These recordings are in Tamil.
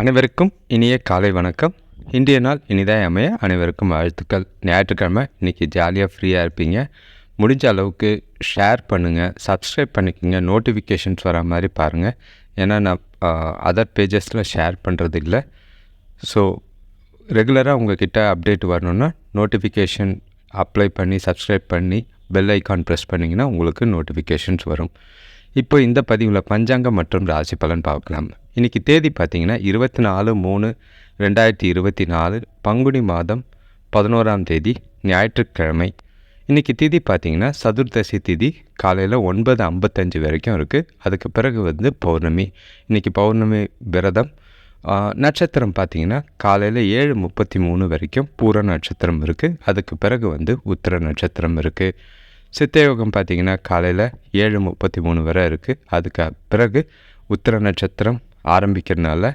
அனைவருக்கும் இனிய காலை வணக்கம். இன்றைய நாள் இனிதாக அமைய அனைவருக்கும் வாழ்த்துக்கள். ஞாயிற்றுக்கிழமை இன்றைக்கி ஜாலியாக ஃப்ரீயாக இருப்பீங்க. முடிஞ்ச அளவுக்கு ஷேர் பண்ணுங்கள் சப்ஸ்கிரைப் பண்ணிக்கோங்க நோட்டிஃபிகேஷன்ஸ் வர மாதிரி பாருங்கள் ஏன்னா நான் அதர் பேஜஸில் ஷேர் பண்ணுறது இல்லை. ஸோ ரெகுலராக உங்கள்கிட்ட அப்டேட் வரணுன்னா நோட்டிஃபிகேஷன் அப்ளை பண்ணி சப்ஸ்கிரைப் பண்ணி பெல் ஐக்கான் ப்ரெஸ் பண்ணிங்கன்னா உங்களுக்கு நோட்டிஃபிகேஷன்ஸ் வரும். இப்போ இந்த பதிவில் பஞ்சாங்கம் மற்றும் ராசி பலன் பார்க்கலாம். இன்றைக்கி தேதி பார்த்தீங்கன்னா இருபத்தி நாலு மூணு ரெண்டாயிரத்தி இருபத்தி நாலு பங்குனி மாதம் பதினோராம் தேதி ஞாயிற்றுக்கிழமை. இன்றைக்கி திதி பார்த்திங்கன்னா சதுர்தசி திதி காலையில் ஒன்பது ஐம்பத்தஞ்சு வரைக்கும் இருக்குது அதுக்கு பிறகு வந்து பௌர்ணமி. இன்றைக்கி பௌர்ணமி விரதம். நட்சத்திரம் பார்த்தீங்கன்னா காலையில் ஏழு முப்பத்தி மூணு வரைக்கும் பூர நட்சத்திரம் இருக்குது அதுக்கு பிறகு வந்து உத்திர நட்சத்திரம் இருக்குது சித்தயோகம் பார்த்தீங்கன்னா காலையில் ஏழு முப்பத்தி மூணு வரை இருக்குது அதுக்கு பிறகு உத்திர நட்சத்திரம் ஆரம்பிக்கிறதுனால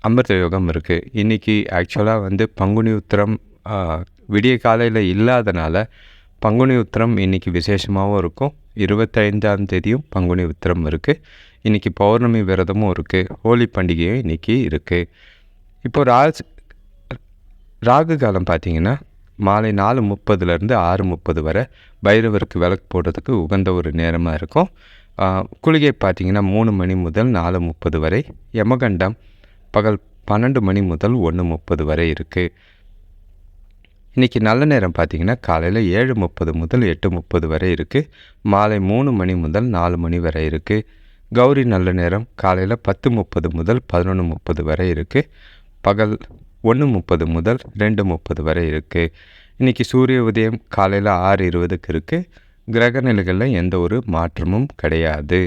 அமிர்த யோகம் இருக்குது இன்றைக்கி ஆக்சுவலாக வந்து பங்குனி உத்திரம் விடிய காலையில் இல்லாதனால பங்குனி உத்திரம் இன்றைக்கி விசேஷமாகவும் இருக்கும். இருபத்தைந்தாம் தேதியும் பங்குனி உத்திரம் இருக்குது இன்றைக்கி பௌர்ணமி விரதமும் இருக்குது ஹோலி பண்டிகையும் இன்றைக்கி இருக்குது இப்போ ராஜ் ராகு காலம் பார்த்திங்கன்னா மாலை நாலு முப்பதுலேருந்து ஆறு முப்பது வரை பைரவருக்கு விளக்கு போடுறதுக்கு உகந்த ஒரு நேரமாக இருக்கும். குளிகை பார்த்திங்கன்னா மூணு மணி முதல் நாலு முப்பது வரை. யமகண்டம் பகல் பன்னெண்டு மணி முதல் ஒன்று முப்பது வரை இருக்குது இன்றைக்கி நல்ல நேரம் பார்த்தீங்கன்னா காலையில் ஏழு முப்பது முதல் எட்டு முப்பது வரை இருக்குது மாலை மூணு மணி முதல் நாலு மணி வரை இருக்குது கௌரி நல்ல நேரம் காலையில் பத்து முப்பது முதல் பதினொன்று முப்பது வரை இருக்குது பகல் ஒன்று முப்பது முதல் ரெண்டு முப்பது வரை இருக்குது இன்றைக்கி சூரிய உதயம் காலையில் ஆறு இருபதுக்கு இருக்குது கிரக நிலைகளில் எந்த ஒரு மாற்றமும் கிடையாது.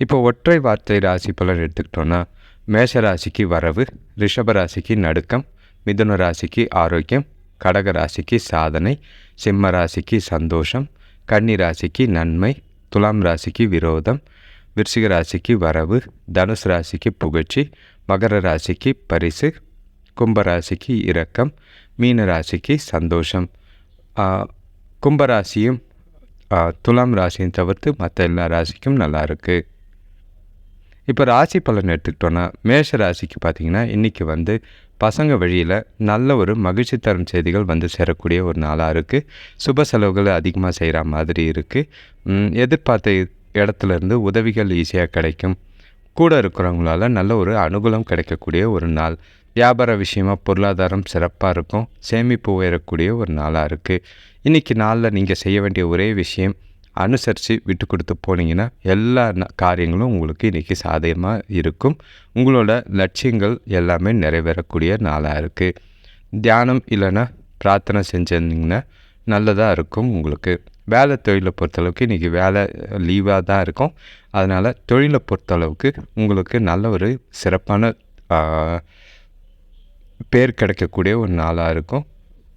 இப்போ ஒற்றை வார்த்தை ராசி பலன் எடுத்துக்கிட்டோன்னா மேஷ ராசிக்கு வரவு ரிஷப ராசிக்கு நடுக்கம் மிதுன ராசிக்கு ஆரோக்கியம் கடக ராசிக்கு சாதனை சிம்ம ராசிக்கு சந்தோஷம் கன்னி ராசிக்கு நன்மை துலாம் ராசிக்கு விரோதம் விருச்சிக ராசிக்கு வரவு தனுசு ராசிக்கு புகழ்ச்சி மகர ராசிக்கு பரிசு கும்பராசிக்கு இரக்கம் மீன ராசிக்கு சந்தோஷம். கும்பராசியும் துலாம் ராசியும் தவிர்த்து மற்ற எல்லா ராசிக்கும் நல்லா இருக்குது இப்போ ராசி பலன் எடுத்துக்கிட்டோன்னா மேஷ ராசிக்கு பார்த்தீங்கன்னா இன்றைக்கி வந்து பசங்க வழியில் நல்ல ஒரு மகிழ்ச்சி தரும் செய்திகள் வந்து சேரக்கூடிய ஒரு நாளாக இருக்குது சுப செலவுகள் அதிகமாக செய்கிற மாதிரி இருக்குது எதிர்பார்த்த இடத்துலேருந்து உதவிகள் ஈஸியாக கிடைக்கும். கூட இருக்கிறவங்களால நல்ல ஒரு அனுகூலம் கிடைக்கக்கூடிய ஒரு நாள். வியாபார விஷயமாக பொருளாதாரம் சிறப்பாக இருக்கும். சேமிப்பு உயரக்கூடிய ஒரு நாளாக இருக்குது இன்றைக்கி நாளில் நீங்கள் செய்ய வேண்டிய ஒரே விஷயம் அனுசரித்து விட்டு கொடுத்து போனீங்கன்னா எல்லா ந- காரியங்களும் உங்களுக்கு இன்றைக்கி சாதகமாக இருக்கும். உங்களோட லட்சியங்கள் எல்லாமே நிறைவேறக்கூடிய நாளாக இருக்குது தியானம் இல்லைன்னா பிரார்த்தனை செஞ்சிருந்தீங்கன்னா நல்லதாக இருக்கும் உங்களுக்கு. வேலை தொழிலை பொறுத்தளவுக்கு இன்றைக்கி வேலை லீவாக தான் இருக்கும். அதனால் தொழிலை பொறுத்தளவுக்கு உங்களுக்கு நல்ல ஒரு சிறப்பான பேர் கிடைக்கக்கூடிய ஒரு நாளாக இருக்கும்.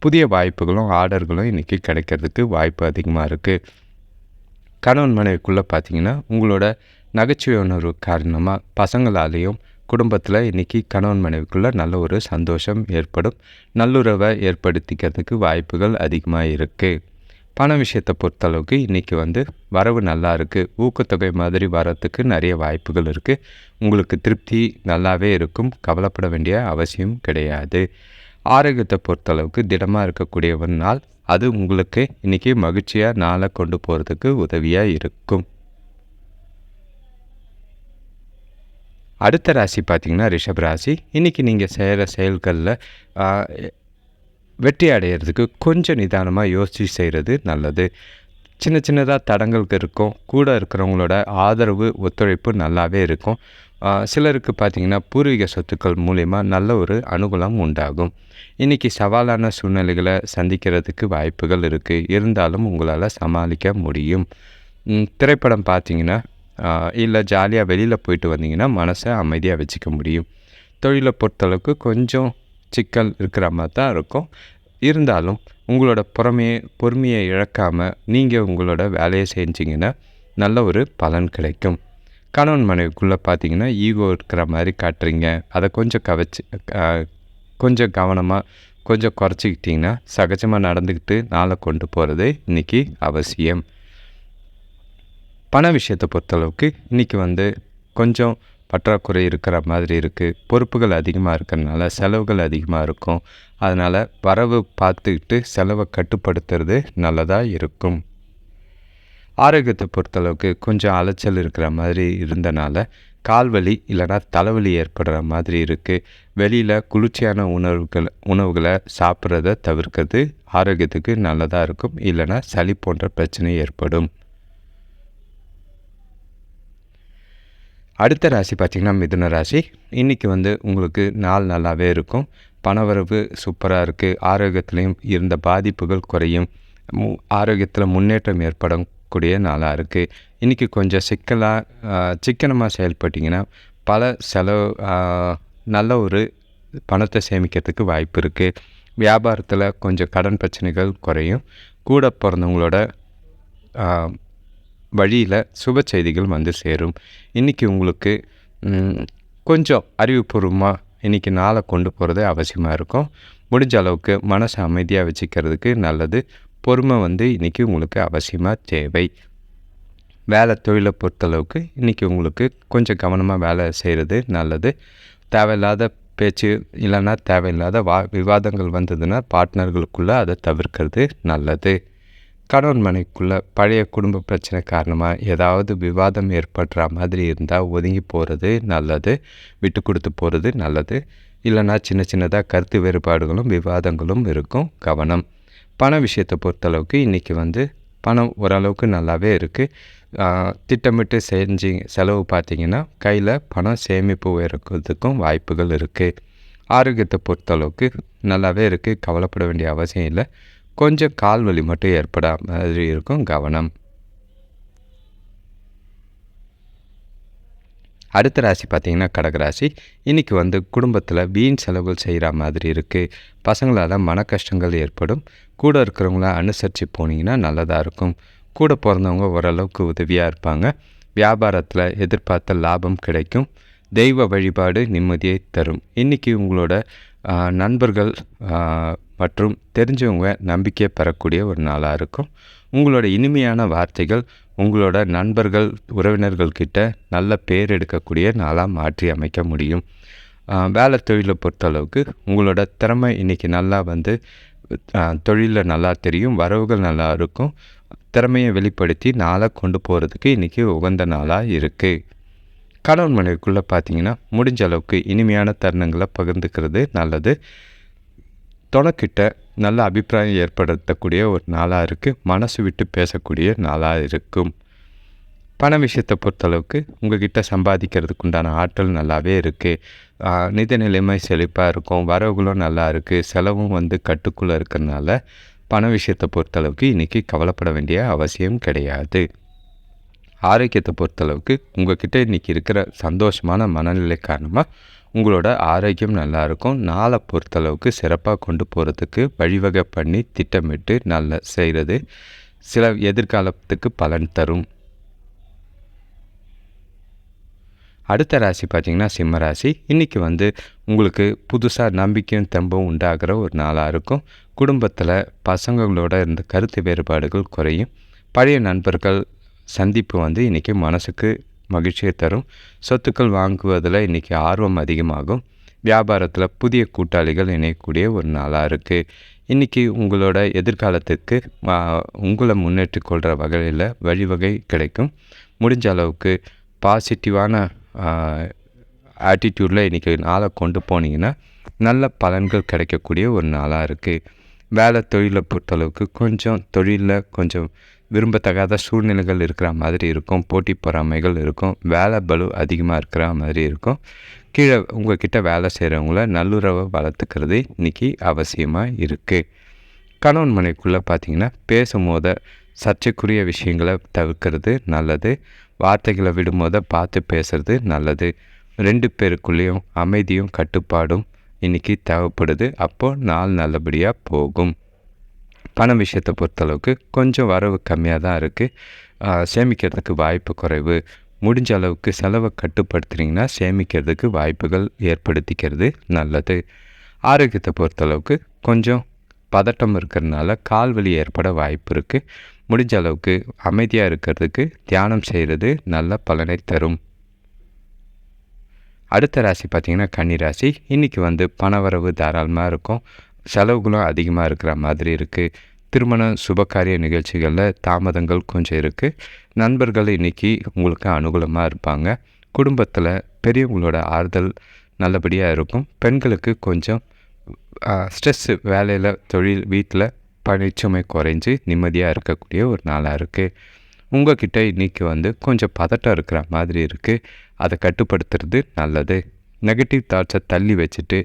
புதிய வாய்ப்புகளும் ஆர்டர்களும் இன்றைக்கி கிடைக்கிறதுக்கு வாய்ப்பு அதிகமாக இருக்குது கணவன் மனைவிக்குள்ளே பார்த்தீங்கன்னா உங்களோட நகைச்சுவை உணர்வு காரணமாக பசங்களாலேயும் குடும்பத்தில் இன்றைக்கி கணவன் மனைவிக்குள்ளே நல்ல ஒரு சந்தோஷம் ஏற்படும். நல்லுறவை ஏற்படுத்திக்கிறதுக்கு வாய்ப்புகள் அதிகமாக இருக்குது பண விஷயத்தை பொறுத்தளவுக்கு இன்றைக்கி வந்து வரவு நல்லா இருக்குது ஊக்கத்தொகை மாதிரி வரத்துக்கு நிறைய வாய்ப்புகள் இருக்குது உங்களுக்கு திருப்தி நல்லாவே இருக்கும். கவலைப்பட வேண்டிய அவசியம் கிடையாது. ஆரோக்கியத்தை பொறுத்தளவுக்கு திடமாக இருக்கக்கூடிய ஒரு நாள் அது உங்களுக்கு இன்றைக்கி மகிழ்ச்சியாக நாளை கொண்டு போகிறதுக்கு உதவியாக இருக்கும். அடுத்த ராசி பார்த்திங்கன்னா ரிஷப் ராசி. இன்றைக்கி நீங்கள் செய்கிற செயல்களில் வெற்றி அடையிறதுக்கு கொஞ்சம் நிதானமாக யோசித்து செய்கிறது நல்லது. சின்ன சின்னதாக தடங்களுக்கு இருக்கும். கூட இருக்கிறவங்களோட ஆதரவு ஒத்துழைப்பு நல்லாவே இருக்கும். சிலருக்கு பார்த்திங்கன்னா பூர்வீக சொத்துக்கள் மூலயமா நல்ல ஒரு அனுகூலம் உண்டாகும். இன்றைக்கி சவாலான சூழ்நிலைகளை சந்திக்கிறதுக்கு வாய்ப்புகள் இருக்குது இருந்தாலும் உங்களால் சமாளிக்க முடியும். திரைப்படம் பார்த்தீங்கன்னா இல்லை ஜாலியாக வெளியில் போயிட்டு வந்தீங்கன்னா மனசை அமைதியாக வச்சுக்க முடியும். தொழிலை பொறுத்தளவுக்கு கொஞ்சம் சிக்கல் இருக்கிற மாதிரி தான் இருக்கும். இருந்தாலும் உங்களோட பொறுமையை பொறுமையை இழக்காமல் நீங்கள் உங்களோட வேலையை செஞ்சிங்கன்னா நல்ல ஒரு பலன் கிடைக்கும். கணவன் மனைவிக்குள்ளே பார்த்தீங்கன்னா ஈகோ இருக்கிற மாதிரி காட்டுறீங்க. அதை கொஞ்சம் கவச்சு கொஞ்சம் கவனமாக கொஞ்சம் குறைச்சிக்கிட்டிங்கன்னா சகஜமாக நடந்துக்கிட்டு நாளை கொண்டு போகிறது இன்றைக்கி அவசியம். பண விஷயத்தை பொறுத்தளவுக்கு இன்றைக்கி வந்து கொஞ்சம் பற்றாக்குறை இருக்கிற மாதிரி இருக்குது பொறுப்புகள் அதிகமாக இருக்கிறதுனால செலவுகள் அதிகமாக இருக்கும். அதனால் வரவு பார்த்துக்கிட்டு செலவை கட்டுப்படுத்துறது நல்லதாக இருக்கும். ஆரோக்கியத்தை பொறுத்தளவுக்கு கொஞ்சம் அலைச்சல் இருக்கிற மாதிரி இருந்தனால கால்வலி இல்லைனா தலைவலி ஏற்படுற மாதிரி இருக்குது வெளியில் குளிர்ச்சியான உணவுகள் உணவுகளை சாப்பிட்றத தவிர்க்கிறது ஆரோக்கியத்துக்கு நல்லதாக இருக்கும். இல்லைனா சளி போன்ற பிரச்சனை ஏற்படும். அடுத்த ராசி பார்த்திங்கன்னா மிதுன ராசி. இன்றைக்கி வந்து உங்களுக்கு நாள் நல்லாவே இருக்கும். பணவரவு சூப்பராக இருக்குது ஆரோக்கியத்துலேயும் இருந்த பாதிப்புகள் குறையும். மு ஆரோக்கியத்தில் முன்னேற்றம் ஏற்படக்கூடிய நாளாக இருக்குது இன்றைக்கி கொஞ்சம் சிக்கலாக சிக்கனமாக செயல்பட்டிங்கன்னா பல செலவு நல்ல ஒரு பணத்தை சேமிக்கிறதுக்கு வாய்ப்பு இருக்குது வியாபாரத்தில் கொஞ்சம் கடன் பிரச்சனைகள் குறையும். கூட பிறந்தவங்களோட வழியில் சுப செய்திகள் வந்து சேரும். இன்றைக்கி உங்களுக்கு கொஞ்சம் அறிவுபூர்வமாக இன்றைக்கி நாளை கொண்டு போகிறது அவசியமாக இருக்கும். முடிஞ்ச அளவுக்கு மனசை அமைதியாக வச்சுக்கிறதுக்கு நல்லது. பொறுமை வந்து இன்றைக்கி உங்களுக்கு அவசியமாக தேவை. வேலை தொழிலை பொறுத்தளவுக்கு இன்றைக்கி உங்களுக்கு கொஞ்சம் கவனமாக வேலை செய்கிறது நல்லது. தேவையில்லாத பேச்சு இல்லைன்னா தேவையில்லாத வா விவாதங்கள் வந்ததுன்னா பார்ட்னர்களுக்குள்ளே அதை தவிர்க்கிறது நல்லது. கணவன் மனைக்குள்ளே பழைய குடும்ப பிரச்சனை காரணமாக ஏதாவது விவாதம் ஏற்படுற மாதிரி இருந்தால் ஒதுங்கி போகிறது நல்லது விட்டு கொடுத்து போகிறது நல்லது. இல்லைனா சின்ன சின்னதாக கருத்து வேறுபாடுகளும் விவாதங்களும் இருக்கும். கவனம். பண விஷயத்தை பொறுத்தளவுக்கு இன்றைக்கி வந்து பணம் ஓரளவுக்கு நல்லாவே இருக்குது திட்டமிட்டு செஞ்சு செலவு பார்த்திங்கன்னா கையில் பணம் சேமிப்பு இருக்கிறதுக்கும் வாய்ப்புகள் இருக்குது ஆரோக்கியத்தை பொறுத்தளவுக்கு நல்லாவே இருக்குது கவலைப்பட வேண்டிய அவசியம் இல்லை. கொஞ்சம் கால் வலி மட்டும் ஏற்பட மாதிரி இருக்கும் கவனம். அடுத்த ராசி பார்த்திங்கன்னா கடகராசி இன்றைக்கி வந்து குடும்பத்தில் வீண் செலவுகள் செய்கிற மாதிரி இருக்குது பசங்களால் மன கஷ்டங்கள் ஏற்படும். கூட இருக்கிறவங்கள அனுசரித்து போனீங்கன்னா நல்லதாக இருக்கும். கூட பிறந்தவங்க ஓரளவுக்கு உதவியாக இருப்பாங்க. வியாபாரத்தில் எதிர்பார்த்த லாபம் கிடைக்கும். தெய்வ வழிபாடு நிம்மதியை தரும். இன்றைக்கி உங்களோட நண்பர்கள் மற்றும் தெரிஞ்சவங்க நம்பிக்கை பெறக்கூடிய ஒரு நாளாக இருக்கும். உங்களோட இனிமையான வார்த்தைகள் உங்களோட நண்பர்கள் உறவினர்கள்கிட்ட நல்ல பேர் எடுக்கக்கூடிய நாளாக மாற்றி அமைக்க முடியும். வேலை தொழிலை பொறுத்தளவுக்கு உங்களோட திறமை இன்றைக்கி நல்லா வந்து தொழிலில் நல்லா தெரியும் வரவுகள் நல்லா இருக்கும். திறமையை வெளிப்படுத்தி நாளை கொண்டு போகிறதுக்கு இன்றைக்கி உகந்த நாளாக இருக்குது கணவன் மனைவிக்குள்ளே பார்த்தீங்கன்னா முடிஞ்ச அளவுக்கு இனிமையான தருணங்களை பகிர்ந்துக்கிறது நல்லது. தொணக்கிட்ட நல்ல அபிப்பிராயம் ஏற்படுத்தக்கூடிய ஒரு நாளாக இருக்குது மனசு விட்டு பேசக்கூடிய நாளாக இருக்கும். பண விஷயத்தை பொறுத்தளவுக்கு உங்கள்கிட்ட சம்பாதிக்கிறதுக்கு உண்டான ஆற்றல் நல்லாவே இருக்குது நிதி நிலைமை செழிப்பாக இருக்கும். வரவுகளும் நல்லா இருக்குது செலவும் வந்து கட்டுக்குள்ளே இருக்கிறதுனால பண விஷயத்தை பொறுத்தளவுக்கு இன்றைக்கி கவலைப்பட வேண்டிய அவசியம் கிடையாது. ஆரோக்கியத்தை பொறுத்தளவுக்கு உங்கள்கிட்ட இன்றைக்கி இருக்கிற சந்தோஷமான மனநிலை காரணமாக உங்களோட ஆரோக்கியம் நல்லாயிருக்கும். நாளை பொறுத்தளவுக்கு சிறப்பாக கொண்டு போகிறதுக்கு வழிவகை பண்ணி திட்டமிட்டு நல்ல செய்கிறது சில எதிர்காலத்துக்கு பலன் தரும். அடுத்த ராசி பார்த்திங்கன்னா சிம்ம ராசி. இன்றைக்கி வந்து உங்களுக்கு புதுசாக நம்பிக்கையும் தெம்பும் உண்டாகிற ஒரு நாளாக இருக்கும். குடும்பத்தில் பசங்களோட இருந்த கருத்து வேறுபாடுகள் குறையும். பழைய நண்பர்கள் சந்திப்பு வந்து இன்றைக்கி மனசுக்கு மகிழ்ச்சியை தரும். சொத்துக்கள் வாங்குவதில் இன்றைக்கி ஆர்வம் அதிகமாகும். வியாபாரத்தில் புதிய கூட்டாளிகள் இணையக்கூடிய ஒரு நாளாக இருக்குது இன்றைக்கி உங்களோட எதிர்காலத்துக்கு உங்களை முன்னேற்றி கொள்கிற வகையில் வழிவகை கிடைக்கும். முடிஞ்ச அளவுக்கு பாசிட்டிவான ஆட்டிடியூடில் இன்றைக்கி நாளை கொண்டு போனீங்கன்னா நல்ல பலன்கள் கிடைக்கக்கூடிய ஒரு நாளாக இருக்குது வேலை தொழிலை பொறுத்தளவுக்கு கொஞ்சம் தொழிலில் கொஞ்சம் விரும்பத்தகாத சூழ்நிலைகள் இருக்கிற மாதிரி இருக்கும். போட்டி பொறாமைகள் இருக்கும். வேலை பலு அதிகமாக இருக்கிற மாதிரி இருக்கும். கீழே உங்கள்கிட்ட வேலை செய்கிறவங்கள நல்லுறவை வளர்த்துக்கிறது இன்றைக்கி அவசியமாக இருக்குது கணவன் மனைக்குள்ளே பார்த்தீங்கன்னா பேசும்போத சர்ச்சைக்குரிய விஷயங்களை தவிர்க்கிறது நல்லது. வார்த்தைகளை விடும்போது பார்த்து பேசுகிறது நல்லது. ரெண்டு பேருக்குள்ளேயும் அமைதியும் கட்டுப்பாடும் இன்றைக்கி தேவைப்படுது. அப்போது நாள் நல்லபடியாக போகும். பணம் விஷயத்தை பொறுத்தளவுக்கு கொஞ்சம் வரவு கம்மியாக தான் இருக்குது சேமிக்கிறதுக்கு வாய்ப்பு குறைவு. முடிஞ்ச அளவுக்கு செலவை கட்டுப்படுத்துகிறீங்கன்னா சேமிக்கிறதுக்கு வாய்ப்புகள் ஏற்படுத்திக்கிறது நல்லது. ஆரோக்கியத்தை பொறுத்தளவுக்கு கொஞ்சம் பதட்டம் இருக்கிறதுனால கால் வலி ஏற்பட வாய்ப்பு இருக்குது முடிஞ்ச அளவுக்கு அமைதியாக இருக்கிறதுக்கு தியானம் செய்கிறது நல்ல பலனை தரும். அடுத்த ராசி பார்த்திங்கன்னா கன்னி ராசி இன்றைக்கி வந்து பணவரவு தாராளமாக இருக்கும். செலவுகளும் அதிகமாக இருக்கிற மாதிரி இருக்குது திருமண சுபகாரிய நிகழ்ச்சிகளில் தாமதங்கள் கொஞ்சம் இருக்குது நண்பர்கள் இன்றைக்கி உங்களுக்கு அனுகூலமாக இருப்பாங்க. குடும்பத்தில் பெரியவங்களோட ஆறுதல் நல்லபடியாக இருக்கும். பெண்களுக்கு கொஞ்சம் ஸ்ட்ரெஸ்ஸு வேலையில் தொழில் வீட்டில் பணிச்சுமை குறைஞ்சி நிம்மதியாக இருக்கக்கூடிய ஒரு நாளாக இருக்குது உங்ககிட்ட இன்றைக்கி வந்து கொஞ்சம் பதட்டம் இருக்கிற மாதிரி இருக்குது அதை கட்டுப்படுத்துறது நல்லது. நெகட்டிவ் தாட்ஸை தள்ளி வச்சுட்டு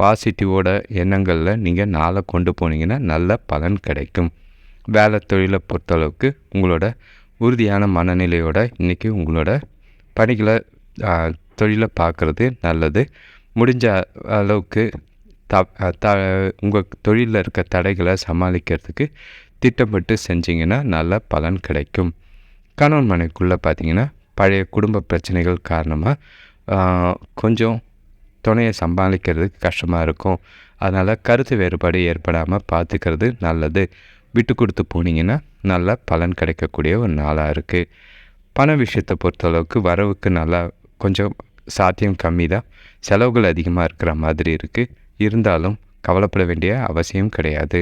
பாசிட்டிவோட எண்ணங்களில் நீங்கள் நாளை கொண்டு போனீங்கன்னா நல்ல பலன் கிடைக்கும். வேலை தொழிலை பொறுத்தளவுக்கு உங்களோட உறுதியான மனநிலையோட இன்றைக்கி உங்களோட பணிகளை தொழிலை பார்க்குறது நல்லது. முடிஞ்ச அளவுக்கு த த உங்கள் தொழிலில் இருக்க தடைகளை சமாளிக்கிறதுக்கு திட்டமிட்டு செஞ்சிங்கன்னா நல்ல பலன் கிடைக்கும். கணவன் மனைக்குள்ளே பார்த்தீங்கன்னா பழைய குடும்ப பிரச்சனைகள் காரணமாக கொஞ்சம் துணையை சமாளிக்கிறதுக்கு கஷ்டமாக இருக்கும். அதனால் கருத்து வேறுபாடு ஏற்படாமல் பார்த்துக்கிறது நல்லது. விட்டு கொடுத்து போனீங்கன்னா நல்ல பலன் கிடைக்கக்கூடிய ஒரு நாளாக இருக்குது பண விஷயத்தை பொறுத்தளவுக்கு வரவுக்கு நல்லா கொஞ்சம் சாத்தியம் கம்மி தான் செலவுகள் அதிகமாக இருக்கிற மாதிரி இருக்குது இருந்தாலும் கவலைப்பட வேண்டிய அவசியம் கிடையாது.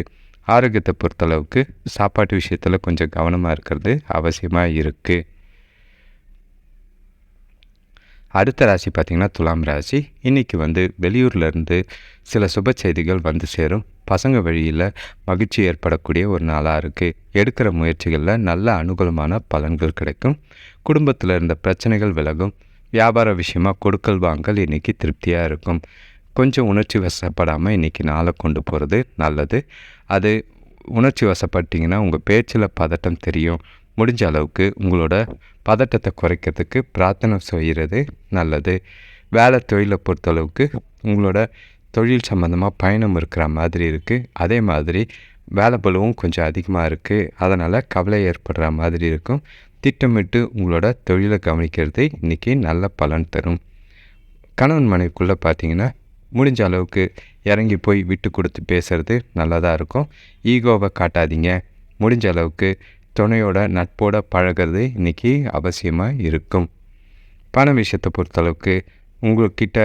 ஆரோக்கியத்தை பொறுத்தளவுக்கு சாப்பாட்டு விஷயத்தில் கொஞ்சம் கவனமாக இருக்கிறது அவசியமாக இருக்குது அடுத்த ராசி பார்த்திங்கன்னா துலாம் ராசி. இன்றைக்கி வந்து வெளியூர்லேருந்து சில சுப செய்திகள் வந்து சேரும். பசங்க வழியில் மகிழ்ச்சி ஏற்படக்கூடிய ஒரு நாளாக இருக்குது எடுக்கிற முயற்சிகளில் நல்ல அனுகூலமான பலன்கள் கிடைக்கும். குடும்பத்தில் இருந்த பிரச்சனைகள் விலகும். வியாபார விஷயமாக கொடுக்கல் வாங்கல் இன்றைக்கி திருப்தியாக இருக்கும். கொஞ்சம் உணர்ச்சி வசப்படாமல் இன்றைக்கி நாளை கொண்டு போகிறது நல்லது. அது உணர்ச்சி வசப்பட்டிங்கன்னா உங்கள் பேச்சில் பதட்டம் தெரியும். முடிஞ்ச அளவுக்கு உங்களோட பதட்டத்தை குறைக்கிறதுக்கு பிரார்த்தனை செய்கிறது நல்லது. வேலை தொழிலை பொறுத்தளவுக்கு உங்களோட தொழில் சம்மந்தமாக பயணம் இருக்கிற மாதிரி இருக்குது அதே மாதிரி வேலை பலுவும் கொஞ்சம் அதிகமாக இருக்குது அதனால் கவலை ஏற்படுற மாதிரி இருக்கும். திட்டமிட்டு உங்களோட தொழிலை கவனிக்கிறது இன்றைக்கி நல்ல பலன் தரும். கணவன் மனைவிக்குள்ளே பார்த்தீங்கன்னா முடிஞ்ச அளவுக்கு இறங்கி போய் விட்டு கொடுத்து பேசுகிறது நல்லதாக இருக்கும். ஈகோவை காட்டாதீங்க. முடிஞ்ச அளவுக்கு துணையோட நட்போட பழகிறது இன்றைக்கி அவசியமாக இருக்கும். பண விஷயத்தை பொறுத்தளவுக்கு உங்கள்கிட்ட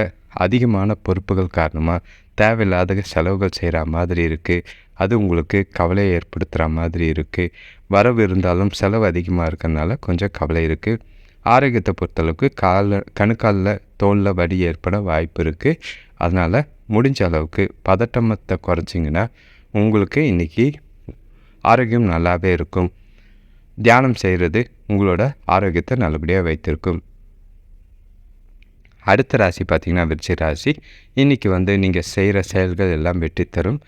அதிகமான பொறுப்புகள் காரணமாக தேவையில்லாத செலவுகள் செய்கிற மாதிரி இருக்குது அது உங்களுக்கு கவலையை ஏற்படுத்துகிற மாதிரி இருக்குது வரவு இருந்தாலும் செலவு அதிகமாக இருக்கிறதுனால கொஞ்சம் கவலை இருக்குது ஆரோக்கியத்தை பொறுத்தளவுக்கு காலில் கணுக்காலில் தோலில் வடி ஏற்பட வாய்ப்பு இருக்குது அதனால் முடிஞ்ச அளவுக்கு பதட்டமத்தை குறைச்சிங்கன்னா உங்களுக்கு இன்றைக்கி ஆரோக்கியம் நல்லாவே இருக்கும். தியானம் செய்கிறது உங்களோட ஆரோக்கியத்தை நல்லபடியாக வைத்திருக்கும். அடுத்த ராசி பார்த்திங்கன்னா விருச்சி ராசி. இன்றைக்கி வந்து நீங்கள் செய்கிற செயல்கள் எல்லாம் வெற்றி தரும்.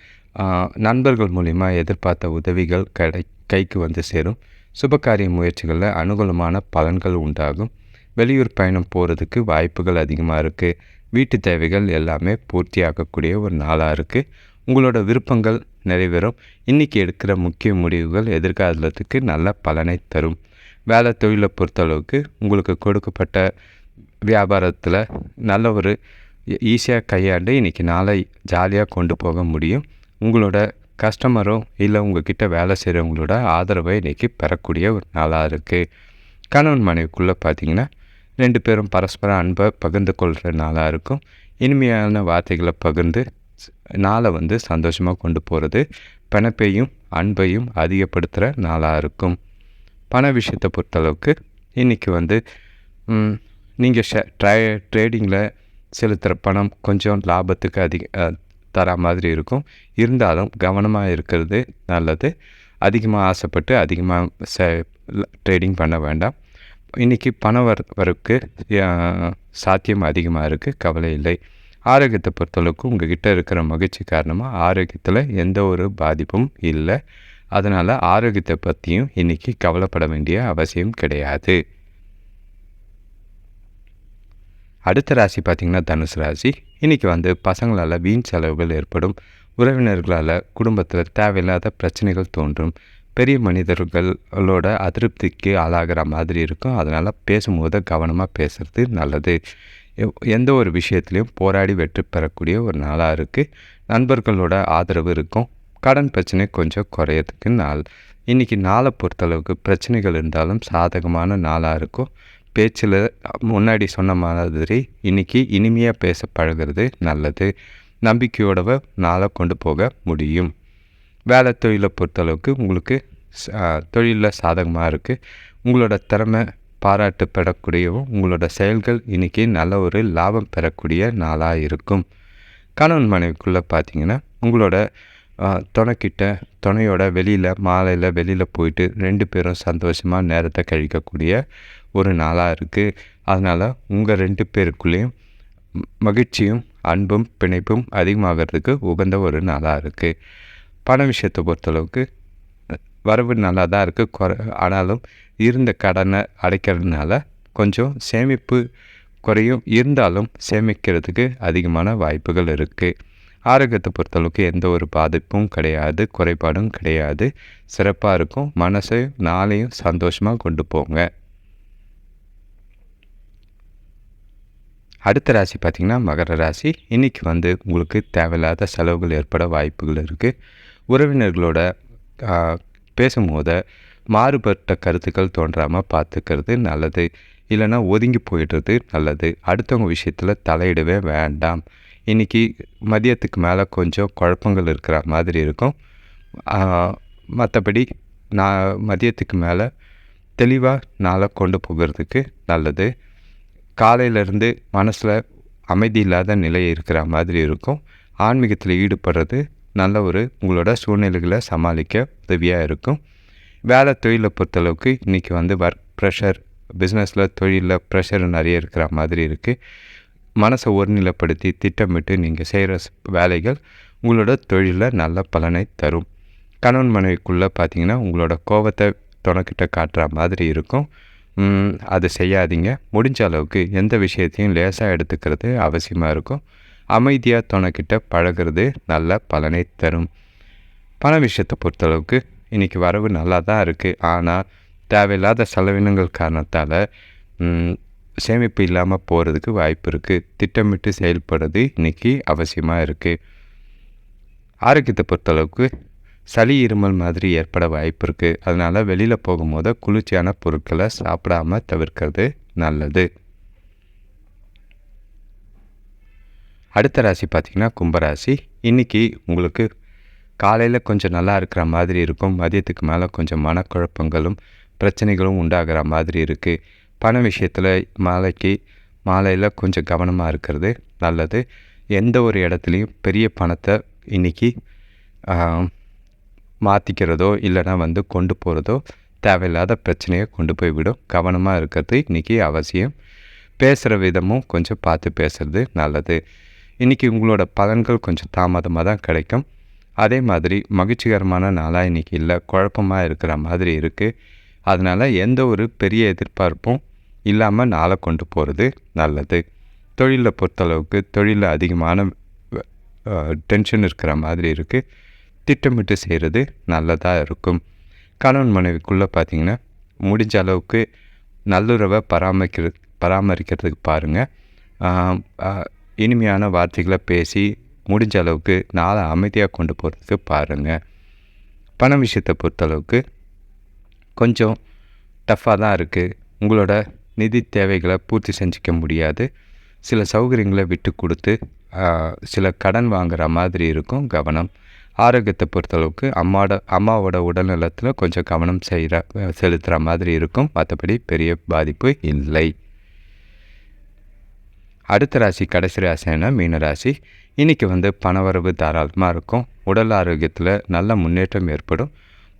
நண்பர்கள் மூலிமா எதிர்பார்த்த உதவிகள் கடை கைக்கு வந்து சேரும். சுபகாரிய முயற்சிகளில் அனுகூலமான பலன்கள் உண்டாகும். வெளியூர் பயணம் போகிறதுக்கு வாய்ப்புகள் அதிகமாக இருக்குது வீட்டு தேவைகள் எல்லாமே பூர்த்தியாகக்கூடிய ஒரு நாளாக இருக்குது உங்களோட விருப்பங்கள் நிறைவேறும். இன்றைக்கி எடுக்கிற முக்கிய முடிவுகள் எதிர்காலத்துக்கு நல்ல பலனை தரும். வேலை தொழிலை பொறுத்தளவுக்கு உங்களுக்கு கொடுக்கப்பட்ட வியாபாரத்தில் நல்ல ஒரு ஈஸியாக கையாண்டு இன்றைக்கி நாளை ஜாலியாக கொண்டு போக முடியும். உங்களோட கஸ்டமரோ இல்லை உங்ககிட்ட வேலை செய்கிறவங்களோட ஆதரவை இன்றைக்கி பெறக்கூடிய ஒரு நாளாக இருக்குது கணவன் மனைவிக்குள்ளே பார்த்தீங்கன்னா ரெண்டு பேரும் பரஸ்பர அன்பை பகிர்ந்து கொள்கிற நாளாக இருக்கும். இனிமையான வார்த்தைகளை பகிர்ந்து நாளை வந்து சந்தோஷமாக கொண்டு போகிறது பிணப்பையும் அன்பையும் அதிகப்படுத்துகிற நாளாக இருக்கும். பண விஷயத்தை பொறுத்தளவுக்கு இன்றைக்கி வந்து நீங்கள் ஷே ட்ரை ட்ரேடிங்கில் செலுத்துகிற பணம் கொஞ்சம் லாபத்துக்கு அதிக தர மாதிரி இருக்கும். இருந்தாலும் கவனமாக இருக்கிறது நல்லது. அதிகமாக ஆசைப்பட்டு அதிகமாக ச ட்ரேடிங் பண்ண வேண்டாம். இன்றைக்கி பணம் வர வரக்கு சாத்தியம் அதிகமாக இருக்குது கவலை இல்லை. ஆரோக்கியத்தை பொறுத்தளவுக்கு உங்கள் கிட்டே இருக்கிற மகிழ்ச்சி காரணமாக ஆரோக்கியத்தில் எந்த ஒரு பாதிப்பும் இல்லை. அதனால் ஆரோக்கியத்தை பற்றியும் இன்றைக்கி கவலைப்பட வேண்டிய அவசியம் கிடையாது. அடுத்த ராசி பார்த்திங்கன்னா தனுசு ராசி. இன்றைக்கி வந்து பசங்களால் வீண் செலவுகள் ஏற்படும். உறவினர்களால் குடும்பத்தில் தேவையில்லாத பிரச்சனைகள் தோன்றும். பெரிய மனிதர்களோட அதிருப்திக்கு ஆளாகிற மாதிரி இருக்கும். அதனால் பேசும்போது கவனமாக பேசுகிறது நல்லது. எந்த ஒரு விஷயத்துலையும் போராடி வெற்றி பெறக்கூடிய ஒரு நாளாக இருக்குது நண்பர்களோட ஆதரவு இருக்கும். கடன் பிரச்சனை கொஞ்சம் குறையறதுக்கு நாள். இன்றைக்கி நாளை பொறுத்தளவுக்கு பிரச்சனைகள் இருந்தாலும் சாதகமான நாளாக இருக்கும். பேச்சில் முன்னாடி சொன்ன மாதிரி இன்றைக்கி இனிமையாக பேச பழகிறது நல்லது. நம்பிக்கையோடவ நாளை கொண்டு போக முடியும். வேலை தொழிலை பொறுத்தளவுக்கு உங்களுக்கு தொழிலில் சாதகமாக இருக்குது உங்களோட திறமை பாராட்டு பெறக்கூடியவும் உங்களோட செயல்கள் இன்றைக்கி நல்ல ஒரு லாபம் பெறக்கூடிய நாளாக இருக்கும். கணவன் மனைவிக்குள்ளே பார்த்தீங்கன்னா உங்களோட துணைக்கிட்ட துணையோட வெளியில் மாலையில் வெளியில் போயிட்டு ரெண்டு பேரும் சந்தோஷமாக நேரத்தை கழிக்கக்கூடிய ஒரு நாளாக இருக்குது அதனால் உங்கள் ரெண்டு பேருக்குள்ளேயும் மகிழ்ச்சியும் அன்பும் பிணைப்பும் அதிகமாகிறதுக்கு உகந்த ஒரு நாளாக இருக்குது பண விஷயத்தை பொறுத்தளவுக்கு வரவு நல்லா தான் இருக்குது குறை ஆனாலும் இருந்த கடனை அடைக்கிறதுனால கொஞ்சம் சேமிப்பு குறையும். இருந்தாலும் சேமிக்கிறதுக்கு அதிகமான வாய்ப்புகள் இருக்குது ஆரோக்கியத்தை பொறுத்தளவுக்கு எந்த ஒரு பாதிப்பும் கிடையாது. குறைபாடும் கிடையாது. சிறப்பாக இருக்கும். மனசையும் நாளையும் சந்தோஷமாக கொண்டு போங்க. அடுத்த ராசி பார்த்திங்கன்னா மகர ராசி. இன்றைக்கி வந்து உங்களுக்கு தேவையில்லாத செலவுகள் ஏற்பட வாய்ப்புகள் இருக்குது உறவினர்களோட பேசும்போது மாறுபட்ட கருத்துக்கள் தோன்றாமல் பார்த்துக்கிறது நல்லது. இல்லைன்னா ஒதுங்கி போயிடுறது நல்லது. அடுத்தவங்க விஷயத்தில் தலையிடவே வேண்டாம். இன்றைக்கி மதியத்துக்கு மேலே கொஞ்சம் குழப்பங்கள் இருக்கிற மாதிரி இருக்கும். மற்றபடி நான் மதியத்துக்கு மேலே தெளிவாக நாளை கொண்டு போகிறதுக்கு நல்லது. காலையிலேருந்து மனசில் அமைதி இல்லாத நிலை இருக்கிற மாதிரி இருக்கும். ஆன்மீகத்தில் ஈடுபடுறது நல்ல ஒரு உங்களோட சூழ்நிலைகளை சமாளிக்க உதவியாக இருக்கும். வேலை தொழிலை பொறுத்தளவுக்கு இன்றைக்கி வந்து ஒர்க் ப்ரெஷர் பிஸ்னஸில் தொழிலில் ப்ரெஷர் நிறைய இருக்கிற மாதிரி இருக்குது மனசை ஒருநிலைப்படுத்தி திட்டமிட்டு நீங்கள் செய்கிற வேலைகள் உங்களோட தொழிலில் நல்ல பலனை தரும். கணவன் மனைவிக்குள்ளே பார்த்தீங்கன்னா உங்களோட கோபத்தை துணைக்கிட்ட காட்டுற மாதிரி இருக்கும். அதை செய்யாதீங்க. முடிஞ்ச அளவுக்கு எந்த விஷயத்தையும் லேசாக எடுத்துக்கிறது அவசியமாக இருக்கும். அமைதியாக துணைக்கிட்ட பழகிறது நல்ல பலனை தரும். பண விஷயத்தை பொறுத்தளவுக்கு இன்றைக்கி வரவு நல்லா தான் இருக்குது ஆனால் தேவையில்லாத செலவினங்கள் காரணத்தால் சேமிப்பு இல்லாமல் போகிறதுக்கு வாய்ப்பு இருக்குது திட்டமிட்டு செயல்படுறது இன்றைக்கி அவசியமாக இருக்குது ஆரோக்கியத்தை பொறுத்தளவுக்கு சளி இருமல் மாதிரி ஏற்பட வாய்ப்பு இருக்குது அதனால் வெளியில் போகும்போது குளிர்ச்சியான பொருட்களை சாப்பிடாமல் தவிர்க்கிறது நல்லது. அடுத்த ராசி பார்த்திங்கன்னா கும்பராசி. இன்றைக்கி உங்களுக்கு காலையில் கொஞ்சம் நல்லா இருக்கிற மாதிரி இருக்கும். மதியத்துக்கு மேலே கொஞ்சம் மனக்குழப்பங்களும் பிரச்சனைகளும் உண்டாகிற மாதிரி இருக்குது பண விஷயத்தில் மாலைக்கு மாலையில் கொஞ்சம் கவனமாக இருக்கிறது நல்லது. எந்த ஒரு இடத்துலையும் பெரிய பணத்தை இன்றைக்கி மாற்றிக்கிறதோ இல்லைனா வந்து கொண்டு போகிறதோ தேவையில்லாத பிரச்சனையை கொண்டு போய் விடும். கவனமாக இருக்கிறது இன்றைக்கி அவசியம். பேசுகிற விதமும் கொஞ்சம் பார்த்து பேசுகிறது நல்லது. இன்றைக்கி உங்களோட பலன்கள் கொஞ்சம் தாமதமாக தான் கிடைக்கும். அதே மாதிரி மகிழ்ச்சிகரமான நாளாக இன்றைக்கி இல்லை குழப்பமாக இருக்கிற மாதிரி இருக்குது அதனால் எந்த ஒரு பெரிய எதிர்பார்ப்பும் இல்லாமல் நாளை கொண்டு போகிறது நல்லது. தொழிலை பொறுத்தளவுக்கு தொழிலில் அதிகமான டென்ஷன் இருக்கிற மாதிரி இருக்குது திட்டமிட்டு செய்கிறது நல்லதாக இருக்கும். கணவன் மனைவிக்குள்ளே பார்த்திங்கன்னா முடிஞ்ச அளவுக்கு நல்லுறவை பராமரிக்கிற பராமரிக்கிறதுக்கு பாருங்கள் இனிமையான வார்த்தைகளை பேசி முடிஞ்ச அளவுக்கு நாளை அமைதியாக கொண்டு போகிறதுக்கு பாருங்கள் பண விஷயத்தை பொறுத்தளவுக்கு கொஞ்சம் டஃப்பாக தான் இருக்குது உங்களோட நிதி தேவைகளை பூர்த்தி செஞ்சிக்க முடியாது. சில சௌகரியங்களை விட்டு கொடுத்து சில கடன் வாங்குகிற மாதிரி இருக்கும் கவனம். ஆரோக்கியத்தை பொறுத்தளவுக்கு அம்மாவோட அம்மாவோட உடல்நலத்தில் கொஞ்சம் கவனம் செய்கிற செலுத்துகிற மாதிரி இருக்கும். மற்றபடி பெரிய பாதிப்பு இல்லை. அடுத்த ராசி கடைசி ராசினா மீன ராசி. இன்றைக்கி வந்து பணவரவு தாராளமாக இருக்கும். உடல் ஆரோக்கியத்தில் நல்ல முன்னேற்றம் ஏற்படும்.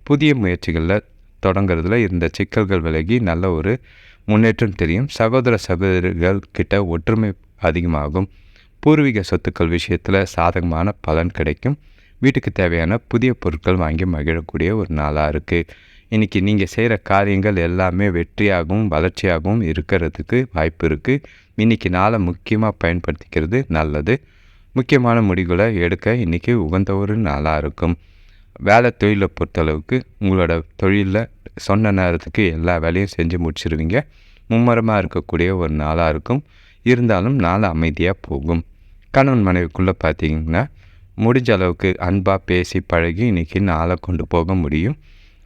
புதிய முயற்சிகளில் தொடங்குறதுல இருந்த சிக்கல்கள் விலகி நல்ல ஒரு முன்னேற்றம் தெரியும். சகோதர சகோதரிகள் கிட்ட ஒற்றுமை அதிகமாகும். பூர்வீக சொத்துக்கள் விஷயத்தில் சாதகமான பலன் கிடைக்கும். வீட்டுக்கு தேவையான புதிய பொருட்கள் வாங்கி மகிழக்கூடிய ஒரு நாளாக இருக்குது இன்றைக்கி நீங்கள் செய்கிற காரியங்கள் எல்லாமே வெற்றியாகவும் வளர்ச்சியாகவும் இருக்கிறதுக்கு வாய்ப்பு இருக்குது இன்றைக்கி நாளை முக்கியமாக பயன்படுத்திக்கிறது நல்லது. முக்கியமான முடிவுகளை எடுக்க இன்றைக்கி உகந்த ஒரு நாளாக இருக்கும். வேலை தொழிலை பொறுத்தளவுக்கு உங்களோட தொழிலில் சொன்ன நேரத்துக்கு எல்லா வேலையும் செஞ்சு முடிச்சிருவீங்க. மும்மரமாக இருக்கக்கூடிய ஒரு நாளாக இருக்கும். இருந்தாலும் நாள் அமைதியாக போகும். கணவன் மனைவிக்குள்ளே பார்த்தீங்கன்னா முடிஞ்ச அளவுக்கு அன்பாக பேசி பழகி இன்றைக்கி நாளை கொண்டு போக முடியும்.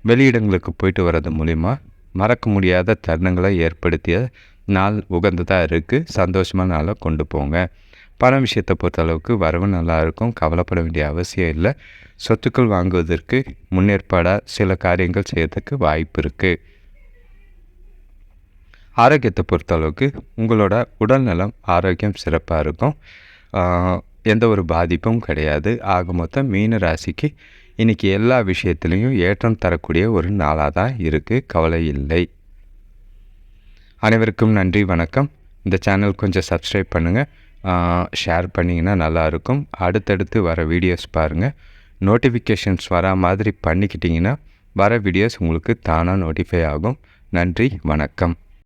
வெளியிடங்களுக்கு போயிட்டு வர்றது மூலிமா மறக்க முடியாத தருணங்களை ஏற்படுத்திய நாள் உகந்ததாக இருக்குது சந்தோஷமான நாளை கொண்டு போங்க. பணம் விஷயத்தை பொறுத்தளவுக்கு வரவு நல்லாயிருக்கும் கவலைப்பட வேண்டிய அவசியம் இல்லை. சொத்துக்கள் வாங்குவதற்கு முன்னேற்பாடாக சில காரியங்கள் செய்யறதுக்கு வாய்ப்பு இருக்குது ஆரோக்கியத்தை பொறுத்தளவுக்கு உங்களோட உடல்நலம் ஆரோக்கியம் சிறப்பாக இருக்கும். எந்த ஒரு பாதிப்பும் கிடையாது. ஆக மொத்தம் மீன ராசிக்கு இன்றைக்கி எல்லா விஷயத்துலேயும் ஏற்றம் தரக்கூடிய ஒரு நாளாக தான் இருக்குது கவலை இல்லை. அனைவருக்கும் நன்றி வணக்கம். இந்த சேனல் கொஞ்சம் சப்ஸ்கிரைப் பண்ணுங்கள் ஷேர் பண்ணிங்கன்னா நல்லாயிருக்கும் அடுத்தடுத்து வர வீடியோஸ் பாருங்கள் நோட்டிஃபிகேஷன்ஸ் வரா மாதிரி பண்ணிக்கிட்டிங்கன்னா வர வீடியோஸ் உங்களுக்கு தானாக நோட்டிஃபை ஆகும். நன்றி வணக்கம்.